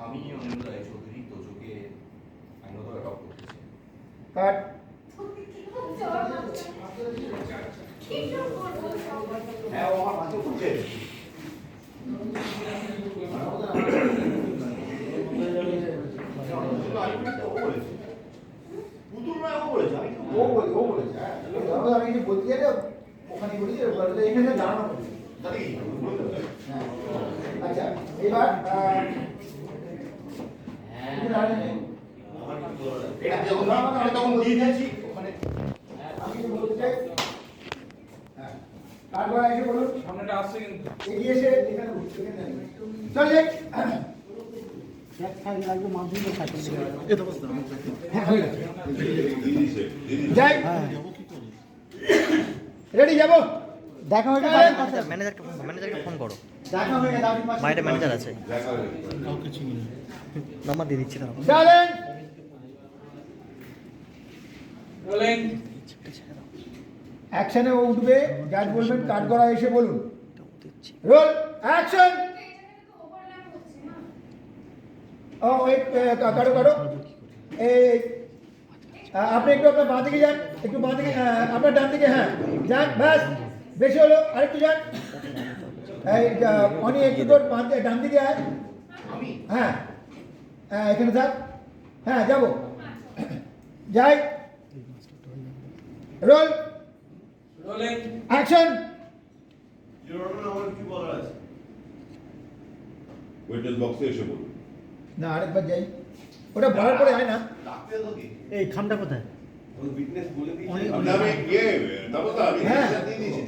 আমি অনিন্দ রায়চৌধুরী তোজোকে আইনত অ্যাডপ্ট করতেছি। কাট। হ্যাঁ ও আমার মাঝে বলছে ও বলেছে। আমি ও বলে ও বলেছে হ্যাঁ। ওখানে বলি যে এখানে হবে হ্যাঁ। আচ্ছা এবার এটা যখন আমি তখন দিয়ে দিয়েছি ওখানে। আমি কিছু বলতে চাই হ্যাঁ। তারপর এসে বলুন। সামনেটা আসছে কিন্তু। এগিয়ে এসে এখানে বসুন, এখানে দাঁড়িয়ে। চল যাই। হ্যাঁ, হয়ে রেডি যাব? দেখা হয়ে গেছে ম্যানেজারকে ফোন ম্যানেজারকে ফোন করো। দেখা হয়ে গেছে পাশে- ম্যানেজার আছে। নাম্বার দিয়ে দিচ্ছি দাঁড়াও রোলিং অ্যাকশনে ও উঠবে জাজ বলবেন কাট করা এসে বলুন। রোল অ্যাকশন ও কা- কাটো কাটো। এই আপনি একটু আপনার বাঁ দিকে যান, একটু বাঁ দিকে আপনার ডান দিকে হ্যাঁ যান, ব্যাস, বেশি হলো, আরেকটু যান। এই অনি, একটু তোর বাঁ ডান দিকে আয়। হ্যাঁ হ্যাঁ এখানে থাক। হ্যাঁ যাব। যাই। রোল রোলিং অ্যাকশন ওয়েটার্স বক্সে এসে বলুন। না আরেকবার যাই। ওটা বলার পরে হয় না। ডাকতে তো কি? এই খামটা কোথায়? উইটনেস বলে দিয়েছে। আমি ইয়ে তারপর তো আমি হ্যাঁ। দিয়েছি